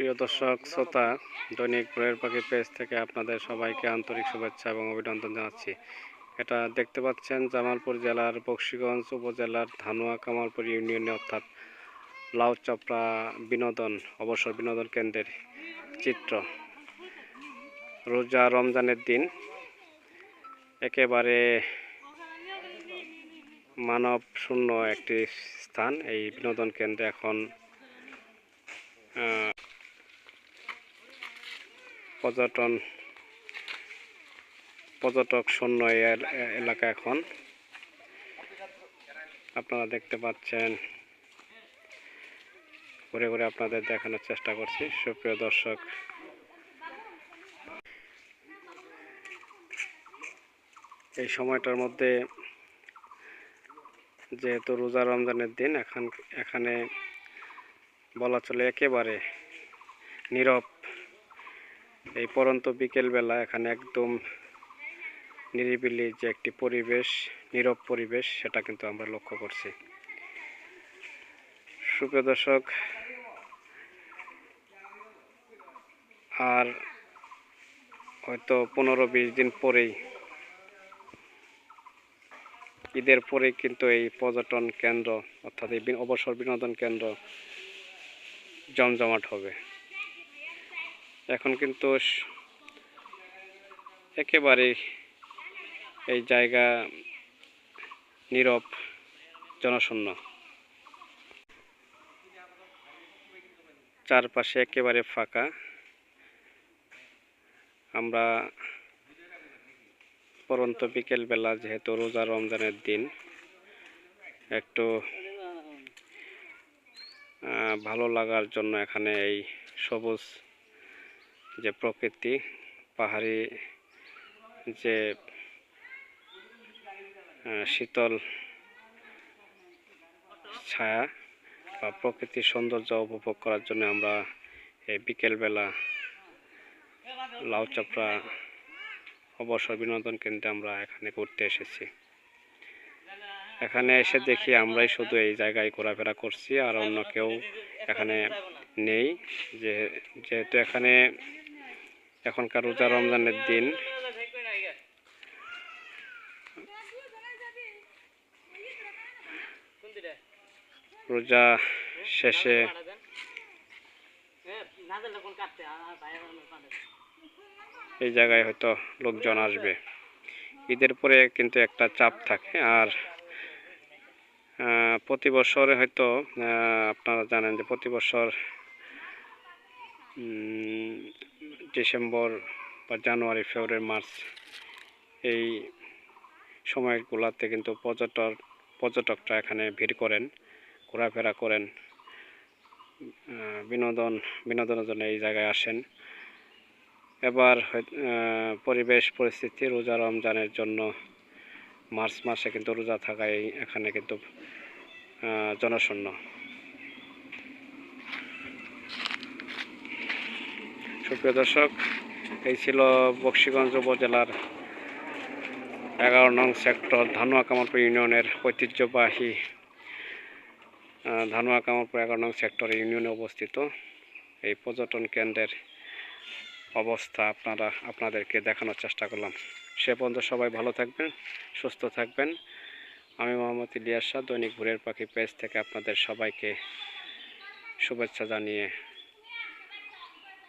প্রিয় দর্শক, শ্রোতা, দৈনিক ভোরের পাখি পেজ থেকে আপনাদের সবাইকে আন্তরিক শুভেচ্ছা এবং অভিনন্দন জানাচ্ছি। এটা দেখতে পাচ্ছেন জামালপুর জেলার বক্সিগঞ্জ উপজেলার ধানুয়া কামালপুর ইউনিয়নে, অর্থাৎ লাউ লাউচাপড়া বিনোদন, অবসর বিনোদন কেন্দ্রের চিত্র। রোজা রমজানের দিন একেবারে মানব শূন্য একটি স্থান এই বিনোদন কেন্দ্রে এখন পর্যটন, পর্যটক শূন্য এলাকা এখন। আপনারা দেখতে পাচ্ছেন, ঘুরে ঘুরে আপনাদের দেখানোর চেষ্টা করছি। সুপ্রিয় দর্শক, এই সময়টার মধ্যে যেহেতু রোজা রমজানের দিন, এখন, এখানে বলা চলে একেবারে নীরব এই পরন্ত বিকেলবেলা এখানে একদম নিরিবিলি যে একটি পরিবেশ, নীরব পরিবেশ, সেটা কিন্তু আমরা লক্ষ্য করছি। সুপ্রিয় দর্শক, আর হয়তো পনেরো বিশ দিন পরেই, ঈদের পরেই কিন্তু এই পর্যটন কেন্দ্র, অর্থাৎ এই অবসর বিনোদন কেন্দ্র জমজমাট হবে। এখন কিন্তু একেবারেই এই জায়গা নীরব, জনশূন্য। চারপাশে একেবারে ফাঁকা। আমরা পরন্ত বিকেলবেলা, যেহেতু রোজা রমজানের দিন, একটু ভালো লাগার জন্য এখানে এই সবুজ যে প্রকৃতি, পাহাড়ি যে শীতল ছায়া বা প্রকৃতির সৌন্দর্য উপভোগ করার জন্য আমরা এই বিকেলবেলা লাউচাপড়া অবসর বিনোদন কেন্দ্রে আমরা এখানে ঘুরতে এসেছি। এখানে এসে দেখি আমরাই শুধু এই জায়গায় ঘোরাফেরা করছি আর অন্য কেউ এখানে নেই। যে, যেহেতু এখানে এখনকার রোজা রমজানের দিন। রোজা শেষে এই জায়গায় হয়তো লোকজন আসবে। ঈদের পরে কিন্তু একটা চাপ থাকে আর প্রতি বছরে হয়তো আপনারা জানেন যে প্রতি বছর ডিসেম্বর বা জানুয়ারি, ফেব্রুয়ারি, মার্চ এই সময়গুলোতে কিন্তু পর্যটক, পর্যটকরা এখানে ভিড় করেন, ঘোরাফেরা করেন বিনোদন, বিনোদনের জন্য এই জায়গায় আসেন। এবার পরিবেশ, পরিস্থিতি রোজা রমজানের জন্য মার্চ মাসে কিন্তু রোজা থাকায় এখানে কিন্তু জনশূন্য। সুপ্রিয় দর্শক, এই ছিল বক্সিগঞ্জ উপজেলার এগারো নং সেক্টর ধানুয়া কামারপুর ইউনিয়নের ঐতিহ্যবাহী ধানুয়া কামারপুর এগারো নং সেক্টর ইউনিয়নে অবস্থিত। এই পর্যটন কেন্দ্রের অবস্থা আপনারা, আপনাদেরকে দেখানোর চেষ্টা করলাম। সে পর্যন্ত সবাই ভালো থাকবেন, সুস্থ থাকবেন। আমি মোহাম্মদ ইলিয়াস শাহ, দৈনিক ভোরের পাখি পেজ থেকে আপনাদের সবাইকে শুভেচ্ছা জানিয়ে